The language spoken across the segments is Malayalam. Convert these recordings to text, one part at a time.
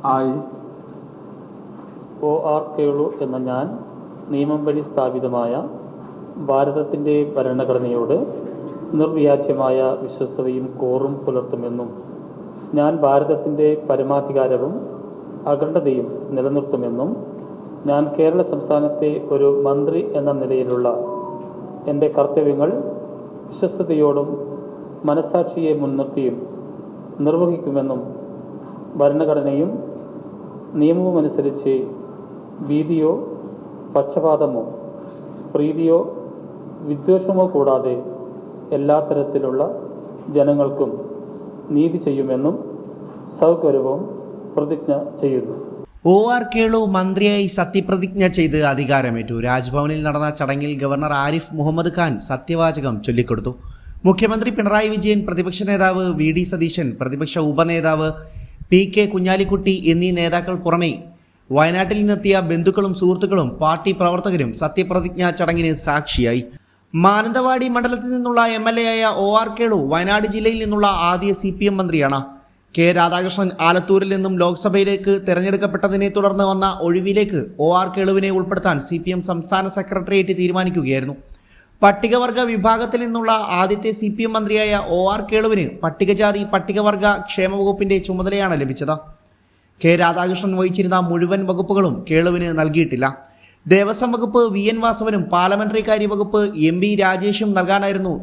I, ഒ ആർ കേളു എന്ന ഞാൻ നിയമം വഴി സ്ഥാപിതമായ ഭാരതത്തിന്റെ ഭരണഘടനയോട് നിർവ്യാജ്യമായ വിശ്വസ്തതയും കോറും പുലർത്തുമെന്നും ഞാൻ ഭാരതത്തിന്റെ പരമാധികാരവും അഖണ്ഡതയും നിലനിർത്തുമെന്നും ഞാൻ കേരള സംസ്ഥാനത്തെ ഒരു മന്ത്രി എന്ന നിലയിലുള്ള എന്റെ കർത്തവ്യങ്ങൾ വിശ്വസ്തയോടും മനസാക്ഷിയെ മുൻനിർത്തിയും നിർവഹിക്കുമെന്നും ഭരണഘടനയും നിയമവുമനുസരിച്ച് ഭീതിയോ പക്ഷപാതമോ പ്രീതിയോ വിദ്വേഷമോ കൂടാതെ എല്ലാ തരത്തിലുള്ള ജനങ്ങൾക്കും നീതി ചെയ്യുമെന്നും സൗകര്യവും പ്രതിജ്ഞ ചെയ്യുന്നു. ഒ ആർ കേളു മന്ത്രിയായി സത്യപ്രതിജ്ഞ ചെയ്ത് അധികാരമേറ്റു. രാജ്ഭവനിൽ നടന്ന ചടങ്ങിൽ ഗവർണർ ആരിഫ് മുഹമ്മദ് ഖാൻ സത്യവാചകം ചൊല്ലിക്കൊടുത്തു. മുഖ്യമന്ത്രി പിണറായി വിജയൻ പ്രതിപക്ഷ നേതാവ് വി ഡി സതീശൻ പ്രതിപക്ഷ ഉപനേതാവ് പി കെ കുഞ്ഞാലിക്കുട്ടി എന്നീ നേതാക്കൾ പുറമേ വയനാട്ടിൽ നിന്നെത്തിയ ബന്ധുക്കളും സുഹൃത്തുക്കളും പാർട്ടി പ്രവർത്തകരും സത്യപ്രതിജ്ഞാ ചടങ്ങിന് സാക്ഷിയായി. മാനന്തവാടി മണ്ഡലത്തിൽ നിന്നുള്ള എം എൽ എ ആയ ഒ ആർ കേളു വയനാട് ജില്ലയിൽ നിന്നുള്ള ആദ്യ സി പി എം മന്ത്രിയാണ്. കെ രാധാകൃഷ്ണൻ ആലത്തൂരിൽ നിന്നും ലോക്സഭയിലേക്ക് തെരഞ്ഞെടുക്കപ്പെട്ടതിനെ തുടർന്ന് വന്ന ഒഴിവിലേക്ക് ഒ ആർ കേളുവിനെ ഉൾപ്പെടുത്താൻ സി സംസ്ഥാന സെക്രട്ടേറിയറ്റ് തീരുമാനിക്കുകയായിരുന്നു. പട്ടികവർഗ വിഭാഗത്തിൽ നിന്നുള്ള ആദ്യത്തെ സി പി എം മന്ത്രിയായ ഒ ആർ കേളുവിന് പട്ടികജാതി പട്ടികവർഗ ക്ഷേമ വകുപ്പിന്റെ ചുമതലയാണ് ലഭിച്ചത്. കെ രാധാകൃഷ്ണൻ വഹിച്ചിരുന്ന മുഴുവൻ വകുപ്പുകളും കേളുവിന് നൽകിയിട്ടില്ല. ദേവസ്വം വകുപ്പ് വി എൻ വാസവനും പാർലമെന്ററി കാര്യ വകുപ്പ് എം ബി രാജേഷും നൽകാനായിരുന്നു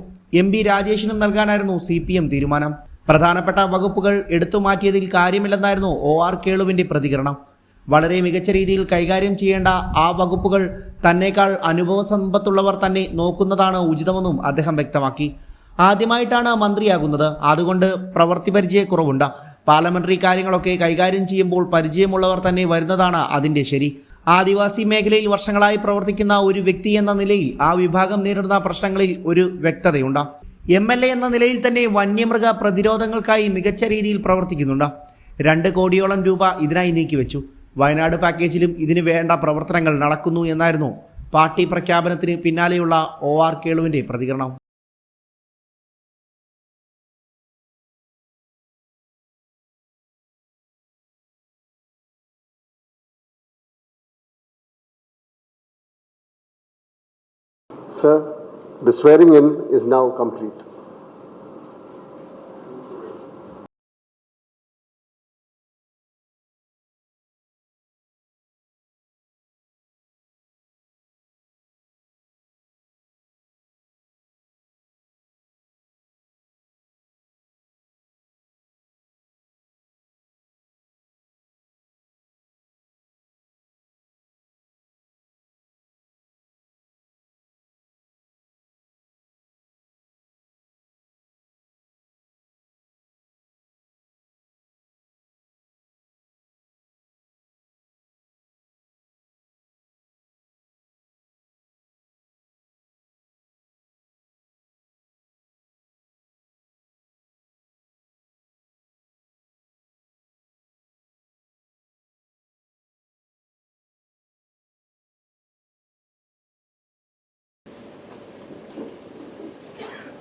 എം ബി രാജേഷിനും നൽകാനായിരുന്നു സി പി എം തീരുമാനം. പ്രധാനപ്പെട്ട വകുപ്പുകൾ എടുത്തു മാറ്റിയതിൽ കാര്യമില്ലെന്നായിരുന്നു ഒ ആർ കേളുവിന്റെ പ്രതികരണം. വളരെ മികച്ച രീതിയിൽ കൈകാര്യം ചെയ്യേണ്ട ആ വകുപ്പുകൾ തന്നേക്കാൾ അനുഭവ സമ്പത്തുള്ളവർ തന്നെ നോക്കുന്നതാണ് ഉചിതമെന്നും അദ്ദേഹം വ്യക്തമാക്കി. ആദ്യമായിട്ടാണ് മന്ത്രിയാകുന്നത്. അതുകൊണ്ട് പ്രവൃത്തി പരിചയക്കുറവുണ്ട്. പാർലമെന്ററി കാര്യങ്ങളൊക്കെ കൈകാര്യം ചെയ്യുമ്പോൾ പരിചയമുള്ളവർ തന്നെ വരുന്നതാണ് അതിന്റെ ശരി. ആദിവാസി മേഖലയിൽ വർഷങ്ങളായി പ്രവർത്തിക്കുന്ന ഒരു വ്യക്തി എന്ന നിലയിൽ ആ വിഭാഗം നേരിടുന്ന പ്രശ്നങ്ങളിൽ ഒരു വ്യക്തതയുണ്ട്. എം എൽ എ എന്ന നിലയിൽ തന്നെ വന്യമൃഗ പ്രതിരോധങ്ങൾക്കായി മികച്ച രീതിയിൽ പ്രവർത്തിക്കുന്നുണ്ട്. രണ്ട് കോടിയോളം രൂപ ഇതിനായി നീക്കിവെച്ചു. വയനാട് പാക്കേജിലും ഇതിനു വേണ്ട പ്രവർത്തനങ്ങൾ നടക്കുന്നു എന്നായിരുന്നു പാർട്ടി പ്രഖ്യാപനത്തിന് പിന്നാലെയുള്ള ഒ ആർ കേളുവിന്റെ പ്രതികരണം Sir, the swearing in is now complete.